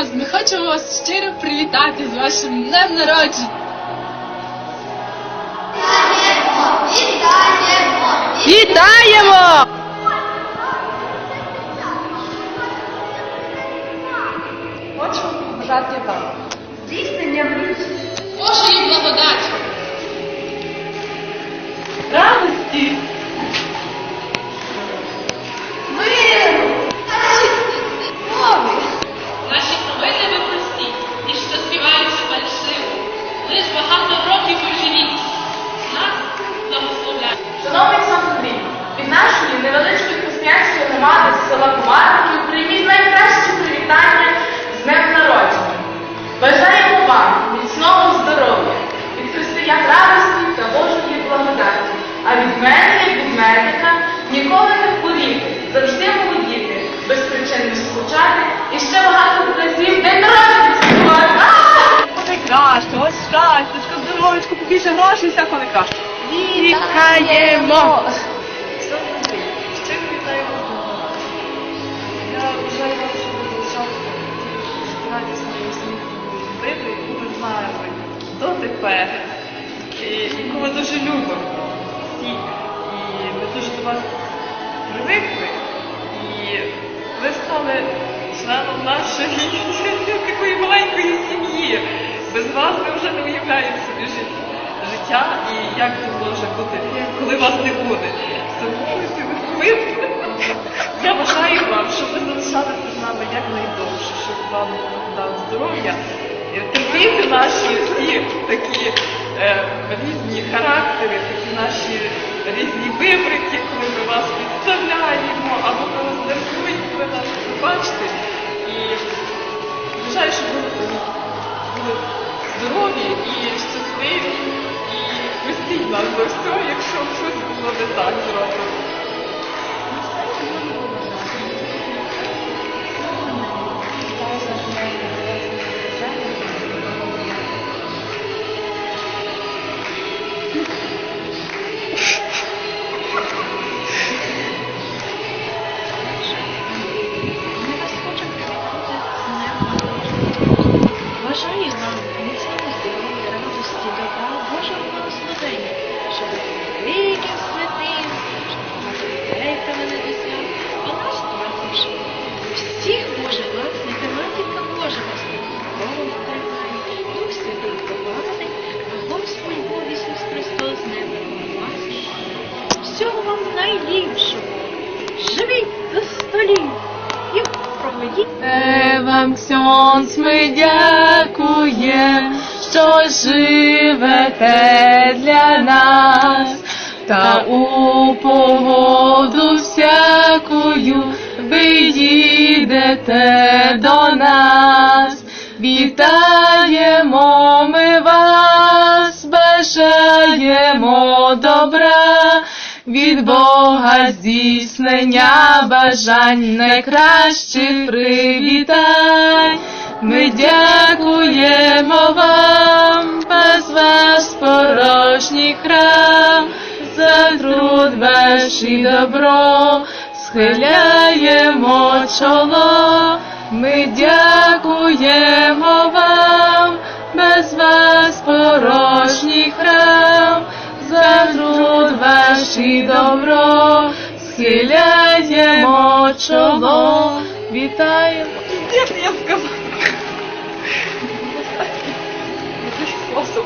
час ми хочемо вас щиро привітати з вашим днем народження. Вітаємо! Хочемо медика, ніколи не хворіти, завжди молодіти, без причин не скучати і ще багато разів день народження святкувати. А! Найкраще, ось щастячко, здоровечко, побільше грошей, всяко найкраще. Вітаємо! Дотепер, яку ми дуже любимо дуже до вас привикли. І ви стали членом нашої такої маленької сім'ї. Без вас ми вже не уявляємо собі життя і як це може бути, коли вас не буде. Тому я бажаю вам, щоб ви залишалися з нами якнайдовше, щоб вам дав здоров'я, терпіти наші всі такі різні характери, такі наші різні вибрики, коли ми вас підставляємо, або коли здивують, ви нас побачите. І бажаю, щоб ви були здорові і щасливі, і постійно за все, якщо щось було не так зроблено. Ксьонс ми дякує, що живете для нас, та у погоду всякою ви їдете до нас. Вітаємо ми вас, бажаємо добра. Від Бога здійснення бажань найкращих привітань. Ми дякуємо вам, без вас порожній храм, за труд ваш і добро, схиляємо чоло. Ми дякуємо вам, без вас порожній храм, за труд ваш і добро, схиляємо чоло, витаем. Нет, я сказала. способ.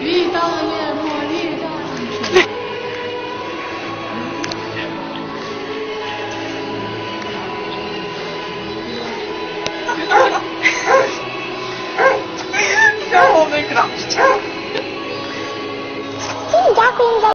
Виталия, Виталия.